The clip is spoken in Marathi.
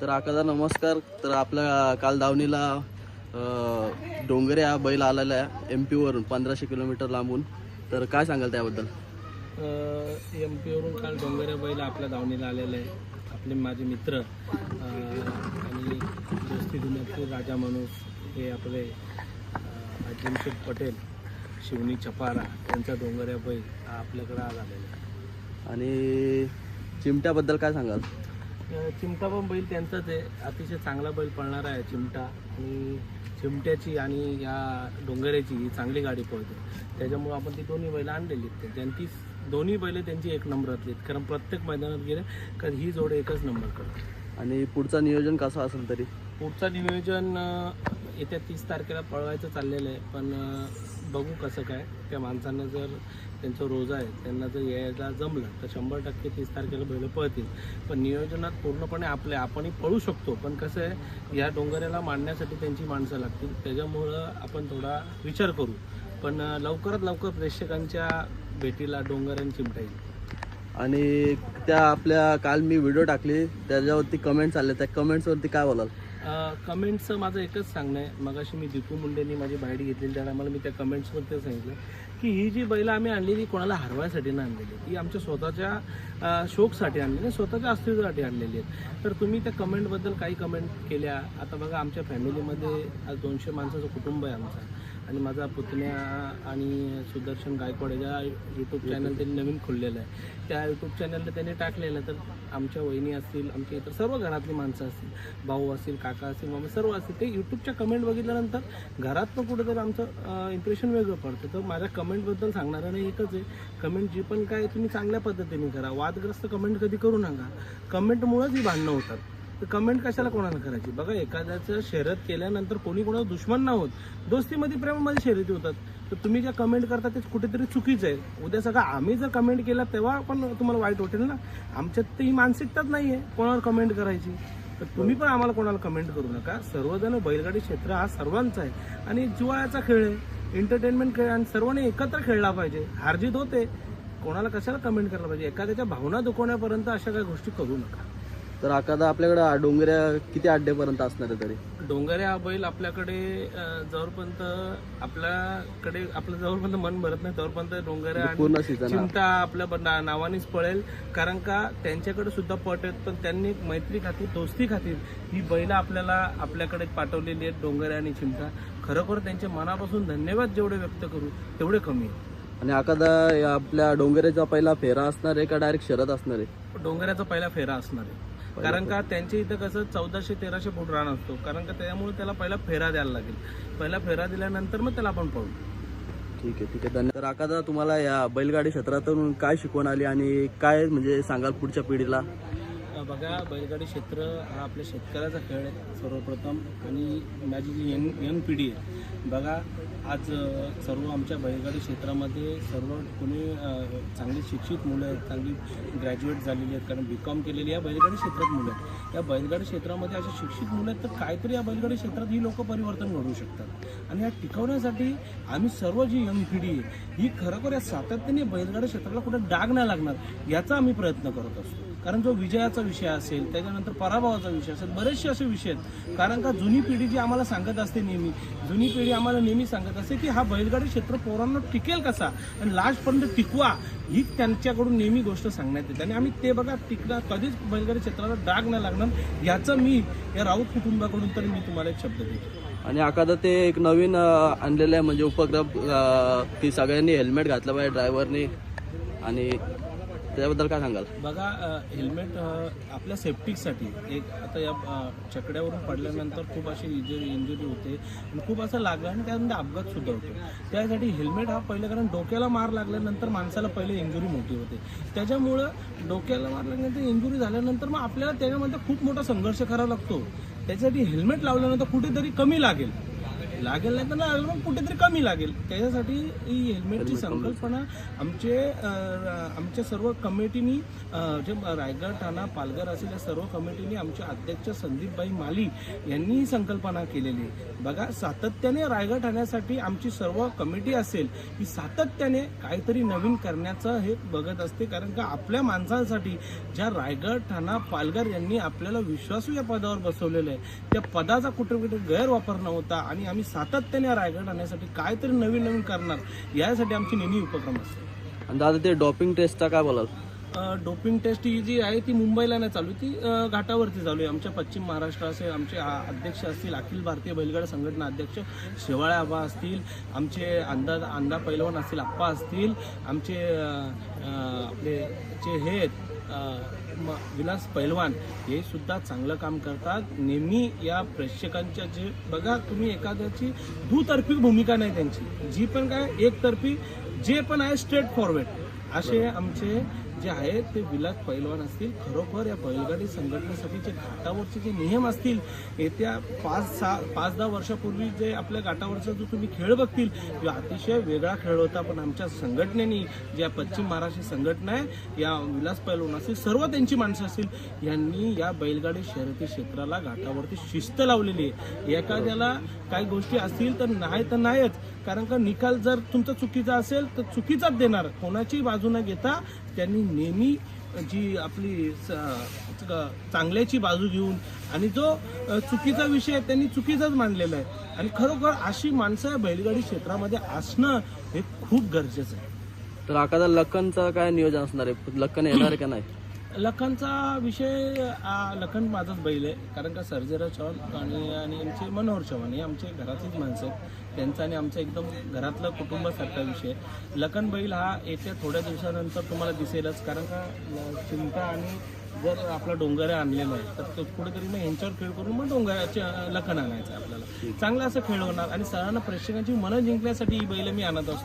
तर आकादा नमस्कार. तर आपल्या काल दावणीला डोंगरे हा बैल आलेला आहे एम पीवरून पंधराशे किलोमीटर लांबून. तर काय सांगाल त्याबद्दल? एम पीवरून काल डोंगऱ्या बैल आपल्या दावणीला आलेले आहे. आपले माझे मित्र आणि दोस्ती राजा माणूस हे आपले अं, अजिंक्य पटेल शिवनी चपारा यांचा डोंगऱ्या बैल हा आपल्याकडे आज आलेला आहे. आणि चिमट्याबद्दल काय सांगाल? चिमटा पण बैल त्यांचाच आहे. अतिशय चांगला बैल पळणारा आहे चिमटा. आणि चिमट्याची आणि या डोंगऱ्याची ही चांगली गाडी पळते. त्याच्यामुळे आपण ती दोन्ही बैल आणलेली आहेत. त्यांची दोन्ही बैल त्यांची एक नंबरातली आहेत कारण प्रत्येक मैदानात गेले का ही जोड एकच नंबर करते. आणि पुढचं नियोजन कसं असेल तरी? पुढचं नियोजन येत्या तीस तारखेला पळवायचं चाललेलं आहे. पण बघू कसं काय. त्या माणसांना जर त्यांचं रोजा आहे त्यांना जर यायला जमलं तर शंभर टक्के तीस तारखेला बैल पळतील. पण नियोजनात पूर्णपणे आपले आपणही पळू शकतो. पण कसं आहे या डोंगऱ्याला मांडण्यासाठी त्यांची माणसं लागतील. त्याच्यामुळं आपण थोडा विचार करू. पण लवकरात लवकर प्रेक्षकांच्या भेटीला डोंगर आणि चिमटा येईल आणि त्या आपल्या काल मी व्हिडिओ टाकली त्याच्यावरती कमेंट्स आले त्या कमेंट्सवरती काय बोलाल? कमेंट्सचं माझं एकच सांगणं आहे. मगाशी मी दीपू मुंडेंनी माझी बाईट घेतलेली त्या टायमाला मी त्या कमेंट्समध्ये सांगितलं की ही जी बैलं आम्ही आणलेली कोणाला हरवायसाठी नाही आणलेली. ती आमच्या स्वतःच्या शोकसाठी आणलेली स्वतःच्या अस्तित्वासाठी आणलेली आहेत. तर तुम्ही त्या कमेंटबद्दल काही कमेंट केल्या. आता बघा आमच्या फॅमिलीमध्ये आज दोनशे माणसाचं कुटुंब आहे आमचं. आणि माझा पुतण्या आणि सुदर्शन गायकवाड या यूट्यूब चॅनल त्यांनी नवीन खोललेलं आहे. त्या यूट्यूब चॅनलला त्यांनी टाकलेलं तर आमच्या वहिनी असतील आमच्या इतर सर्व घरातली माणसं असतील भाऊ असतील काका असतील मामा सर्व असतील ते यूट्यूबच्या कमेंट बघितल्यानंतर घरातनं कुठेतरी आमचं इम्प्रेशन वेगळं पडतं. तर माझ्या कमेंटबद्दल सांगणारं नाही एकच आहे. कमेंट जी पण काय तुम्ही चांगल्या पद्धतीने करा. वादग्रस्त कमेंट कधी करू नका. कमेंटमुळंच ही भांडणं होतात. तर कमेंट कशाला कोणाला करायची? बघा एखाद्याचं शर्यत केल्यानंतर कोणी कोणाला दुश्मन ना होत. दोस्तीमध्ये प्रेमामध्ये शर्यती होतात. तर तुम्ही ज्या कमेंट करता ते कुठेतरी चुकीचं आहे. उद्या सगळं आम्ही जर कमेंट केला तेव्हा पण तुम्हाला वाईट वाटेल ना? आमच्यात तर ही मानसिकताच नाही आहे कोणावर कमेंट करायची? तर तुम्ही पण आम्हाला कोणाला कमेंट करू नका. सर्वजण बैलगाडी क्षेत्र हा सर्वांचा आहे. आणि जिवाळ्याचा खेळ आहे एंटरटेनमेंट खेळ आणि सर्वांनी एकत्र खेळला पाहिजे. हारजीत होते. कोणाला कशाला कमेंट करायला पाहिजे? एखाद्याच्या भावना दुखवण्यापर्यंत अशा काही गोष्टी करू नका. तर आकादा आपल्याकडे डोंगऱ्या किती अड्डेपर्यंत असणार आहे तरी? डोंगऱ्या हा बैल आपल्याकडे अं, जोरपर्यंत आपल्याकडे आपलं जोरपर्यंत मन भरत नाही तोपर्यंत डोंगऱ्या आणि पूर्ण सीझन चिमटा आपल्या ब- ना- नावानेच पळेल. कारण का त्यांच्याकडे सुद्धा पट आहेत पण त्यांनी एक मैत्री खातीर दोस्ती खातीर ही बैल आपल्याला आपल्याकडे पाठवलेली आहेत डोंगऱ्या आणि चिमटा. खरोखर त्यांच्या मनापासून धन्यवाद जेवढे व्यक्त करू तेवढे कमी आहे आणि आकादा या आपल्या डोंगऱ्याचा पहिला फेरा असणार आहे का डायरेक्ट शरद असणार आहे? डोंगऱ्याचा पहिला फेरा असणार आहे. कारण का त्यांच्या इथं कसं चौदाशे तेराशे फूट रान असतो. कारण का त्यामुळे त्याला पहिला फेरा द्यायला लागेल. पहिला फेरा दिल्यानंतर मग त्याला आपण पळू ठीक आहे ठीक आहे. धन्यवाद. तर आकादा तुम्हाला या बैलगाडी क्षेत्रातून काय शिकवण आली आणि काय म्हणजे सांगाल पुढच्या पिढीला? बघा बैलगाडी क्षेत्र हा आपल्या शेतकऱ्याचा खेळ आहे सर्वप्रथम आणि माझी जी यंग यंग पिढी आहे. बघा आज सर्व आमच्या बैलगाडी क्षेत्रामध्ये सर्व कोणी चांगली शिक्षित मुलं आहेत चांगली ग्रॅज्युएट झालेली आहेत कारण बी कॉम केलेली या बैलगाडी क्षेत्रात मुलं आहेत. या बैलगाडी क्षेत्रामध्ये अशी शिक्षित मुलं आहेत तर काहीतरी या बैलगाडी क्षेत्रात ही लोक परिवर्तन घडवू शकतात. आणि या टिकवण्यासाठी आम्ही सर्व जी यंग पिढी आहे ही खरोखर या सातत्याने बैलगाडी क्षेत्राला कुठे डाग नाही लागणार याचा आम्ही प्रयत्न करत असतो. कारण जो विजयाचा विषय असेल त्याच्यानंतर पराभवाचा विषय असेल बरेचसे असे विषय आहेत. कारण का जुनी पिढी जी आम्हाला सांगत असते नेहमी जुनी पिढी आम्हाला नेहमी सांगत असते की हा बैलगाडी क्षेत्र पोरांना टिकेल कसा? आणि लास्टपर्यंत टिकवा ही त्यांच्याकडून नेहमी गोष्ट सांगण्यात येते. आणि आम्ही ते बघा टिकला कधीच बैलगाडी क्षेत्राला डाग नाही लागणार. याचं मी या राऊत कुटुंबाकडून तरी मी तुम्हाला एक शब्द देतो. आणि एखादं ते एक नवीन आणलेलं आहे म्हणजे उपक्रम की सगळ्यांनी हेल्मेट घातलं पाहिजे ड्रायव्हरनी आणि त्याबद्दल काय सांगाल? बघा हेल्मेट आपल्या सेफ्टीसाठी एक आता या चकड्यावरून पडल्यानंतर खूप अशी इंजुरी इंजुरी होते. आणि खूप असं लागलं आणि त्यामध्ये अपघात सुद्धा होतो त्यासाठी हेल्मेट हा पहिलं कारण डोक्याला मार लागल्यानंतर माणसाला पहिले इंजुरी मोठी होते. त्याच्यामुळं डोक्याला मार लागल्यानंतर इंजुरी झाल्यानंतर मग आपल्याला त्याच्यामध्ये खूप मोठा संघर्ष करावा लागतो. त्याच्यासाठी हेल्मेट लावल्यानंतर कुठेतरी कमी लागेल. लागेल नाही तर लागेल पण कुठेतरी कमी लागेल. त्याच्यासाठी ही हेल्मेटची संकल्पना आमचे आमच्या सर्व कमिटीनी जे रायगड ठाणा पालघर असेल या सर्व कमिटीनी आमचे अध्यक्ष संदीपबाई माली यांनी ही संकल्पना केलेली बघा सातत्याने रायगड ठाण्यासाठी आमची सर्व कमिटी असेल ही सातत्याने काहीतरी नवीन करण्याचं हे बघत असते. कारण का आपल्या माणसांसाठी ज्या रायगड ठाणा पालघर यांनी आपल्याला विश्वासू या पदावर बसवलेलं आहे त्या पदाचा कुठे कुठे गैरवापर नव्हता आणि आम्ही सातत्याने रायगड आणण्यासाठी काहीतरी नवीन नवीन करणार यासाठी आमची नेहमी उपक्रम असते. आणि दादा ते डॉपिंग टेस्टचा काय बोलाल? डोपिंग टेस्ट ही जी आहे ती मुंबईला नाही चालू ती घाटावरती चालू आहे. आमच्या पश्चिम महाराष्ट्र असेल आमचे अध्यक्ष असतील अखिल भारतीय बैलगाडा संघटना अध्यक्ष शेवाळे आबा असतील आमचे अंदा अंदा पैलवान असतील आप्पा असतील आमचे आपले जे हे विलास पैलवान हे सुद्धा चांगलं काम करतात. नेहमी या प्रेक्षकांच्या जे बघा तुम्ही एखाद्याची दुतर्फी भूमिका नाही त्यांची. जी पण काय एकतर्फी जे पण आहे स्ट्रेट फॉरवर्ड असे आमचे जे आहेत ते विलास पैलवान असतील खरोखर या बैलगाडी संघटनेसाठी जे घाटावरचे जे नियम असतील येत्या पाच सहा पाच दहा वर्षापूर्वी जे आपल्या घाटावरचा जो तुम्ही खेळ बघतील जो अतिशय वेगळा खेळ होता. पण आमच्या संघटनेनी ज्या पश्चिम महाराष्ट्र संघटना आहे या विलास पैलवान असतील सर्व त्यांची माणसं असतील यांनी या बैलगाडी शर्यती क्षेत्राला घाटावरती शिस्त लावलेली आहे. एखाद्याला काही गोष्टी असतील तर नाही तर नाहीच. कारण का निकाल जर तुमचा चुकीचा असेल तर चुकीचाच देणार. कोणाची बाजू न घेता त्यांनी नेहमी जी आपली स- चांगल्याची बाजू घेऊन आणि जो चुकीचा विषय आहे त्यांनी चुकीचाच मांडलेला आहे. आणि खरोखर अशी माणसं बैलगाडी क्षेत्रामध्ये असणं हे खूप गरजेचं आहे. तर आकादा लखनचं काय नियोजन असणार आहे? लखन येणार आहे का नाही? लखनचा विषय लखन माझाच बैल आहे. कारण का सर्जेराव चव्हाण आणि आणि आमचे मनोहर चव्हाण हे आमचे घरातलीच माणसं आहेत. त्यांचा आणि आमचा एकदम घरातलं कुटुंबासारखा विषय आहे. लखन बैल हा येत्या थोड्या दिवसानंतर तुम्हाला दिसेलच. कारण का चिंता आणि जर आपला डोंगर आणलेला आहे तर तो कुठेतरी मग ह्यांच्यावर खेळ करून मग डोंगराचे लखन आणायचं आहे आपल्याला. चांगलं असं खेळ होणार आणि सर्वांना प्रेक्षकांची मनं जिंकण्यासाठी ही बैल मी आणत असतो.